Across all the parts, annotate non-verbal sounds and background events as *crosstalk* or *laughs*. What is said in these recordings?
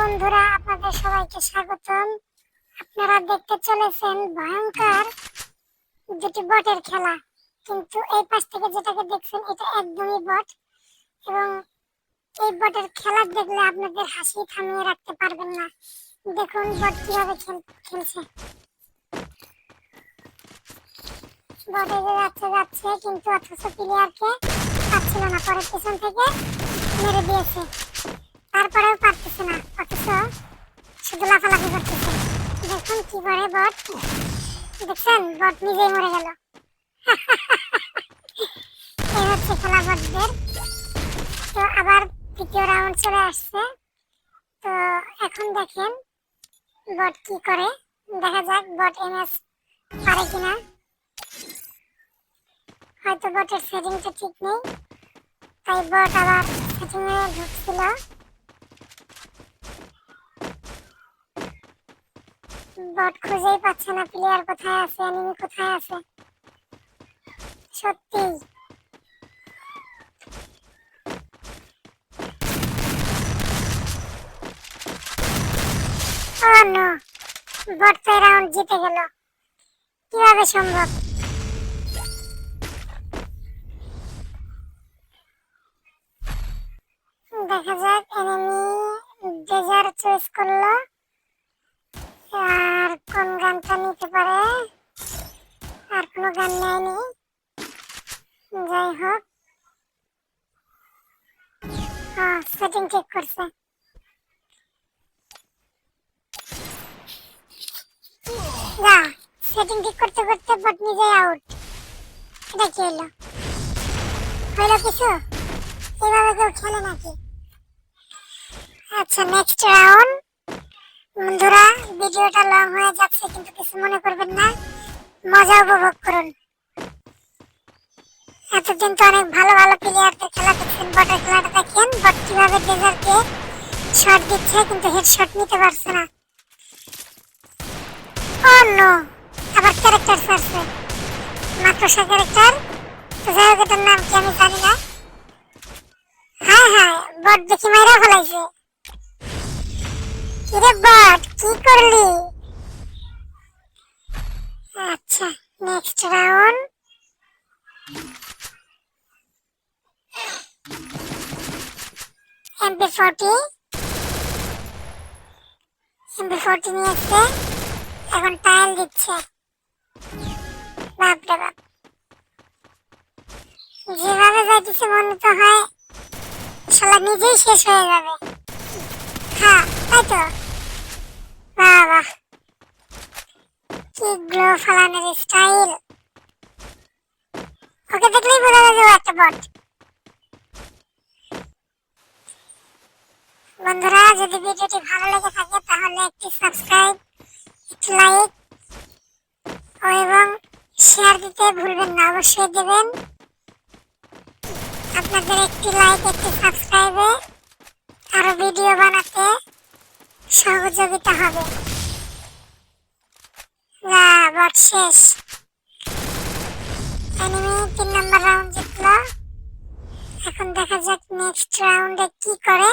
বন্ধুরা, আপনাদের সবাইকে স্বাগতম। আপনারা দেখতে চলেছেন ভয়ঙ্কর দুটি বটের খেলা। কিন্তু এই পাশ থেকে যেটাকে দেখছেন, এটা একদমই বট। এবং এই বটের খেলা দেখলে আপনাদের হাসি থামিয়ে রাখতে পারবেন না। দেখুন বট কীভাবে খেলছে। বট যাচ্ছে যাচ্ছে, কিন্তু অথচ প্লেয়ারকে পাচ্ছিল না। পরে পেছন থেকে মেরে দিয়েছে। তারপরেও পারতেছে না, অথচ শুধু লাফালাফি করতেছে। দেখুন কি করে বট। দেখছেন? বট নিজেই মরে গেল। *laughs* এই হচ্ছে খেলা বটদের। তো আবার দ্বিতীয় রাউন্ড চলে আসছে। তো এখন দেখেন বট কি করে। দেখা যাক বট এমএস পারে কিনা। হয়তো বটের সেটিংটা ঠিক নেই। তাই বট আবার সেটিংয়ে ঢুকছিল। বট খুঁজেই পাচ্ছে না, প্লেয়ার কোথায় আছে এনিমি কোথায় আছে? সত্যি। ও বট তো রাউন্ড জিতে গেল। কীভাবে সম্ভব? দেখা যাক এনিমি ডেজার চয়েস করল। সেটিং ঠিক করছে। যা সেটিং ঠিক করতে করতে বট নিজে আউট এটা কি হলো? হইল কিছু? এভাবে কেউ খেলে নাকি? আচ্ছা নেক্সট রাউন্ড বন্ধুরা, ভিডিওটা লং হয়ে যাচ্ছে, কিন্তু কিছু মনে করবেন না। মজা উপভোগ করুন। এতদিন তো অনেক ভালো ভালো প্লেয়ারদের খেলা দেখছেন বটের খেলাটা বট কীভাবে ডেজারকে শট দিচ্ছে কিন্তু হেডশট নিতে পারছে না। ও নো আবার ক্যারেক্টার ছাড়ছে মাকড়সা ক্যারেক্টার তো যাই হোক এটার নাম কি আমি জানি না। হ্যাঁ হ্যাঁ বট দেখি মাইরা ফেলাইছে। কিরে বট কি করলি? আচ্ছা next round MP forty MP forty নিয়ে এসছে। এখন টাইল দিচ্ছে। বাপরে বাপ। যেভাবে যাইতেছে মনে তো হয় শালা নিজেই শেষ হয়ে যাবে। হ্যাঁ তাই তো। বাহ কি গ্লো ফালানোর স্টাইল ওকে দেখলেই বোঝা যাবে একটা বট বন্ধুরা, যদি ভিডিওটি ভালো লেগে থাকে, তাহলে একটি সাবস্ক্রাইব, একটি লাইক ও এবং শেয়ার দিতে ভুলবেন না, অবশ্যই দেবেন। আপনাদের একটি লাইক, একটি সাবস্ক্রাইবে আরও ভিডিও বানাতে সহযোগিতা হবে। না শেষ। এনিমি তিন নম্বর রাউন্ড জিতলো। এখন দেখা যাক নেক্সট রাউন্ডে কি করে।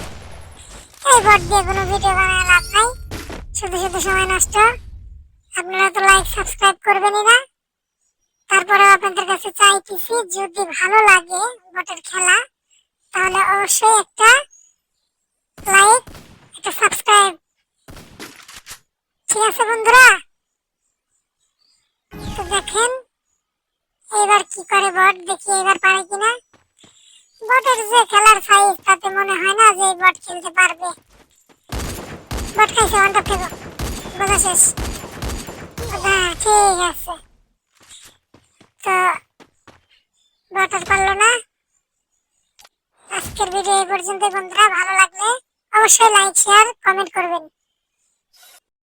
বট দিয়ে কোনো ভিডিও বানায় লাভ নাই। শুধু শুধু সময় নষ্ট। আপনারা তো লাইক সাবস্ক্রাইব করবেনই না। তারপরে আপনাদের কাছে চাইতেছি, যদি ভালো লাগে বটের খেলা, তাহলে অবশ্যই একটা লাইক একটা সাবস্ক্রাইব ঠিক আছে বন্ধুরা? তো দেখেন, এবার কি করে বট, দেখি এবার পারে কিনা। বটের যে খেলার সাইজ তাতে মনে হয় না যে বট খেলতে পারবে। বট খাইছে ওয়ানটা থেকে। বোঝা শেষ। হ্যাঁ ঠিক আছে। তো, বট আর পারল না। আজকের ভিডিও এই পর্যন্ত বন্ধুরা। ভালো লাগলে অবশ্যই লাইক শেয়ার কমেন্ট করবেন।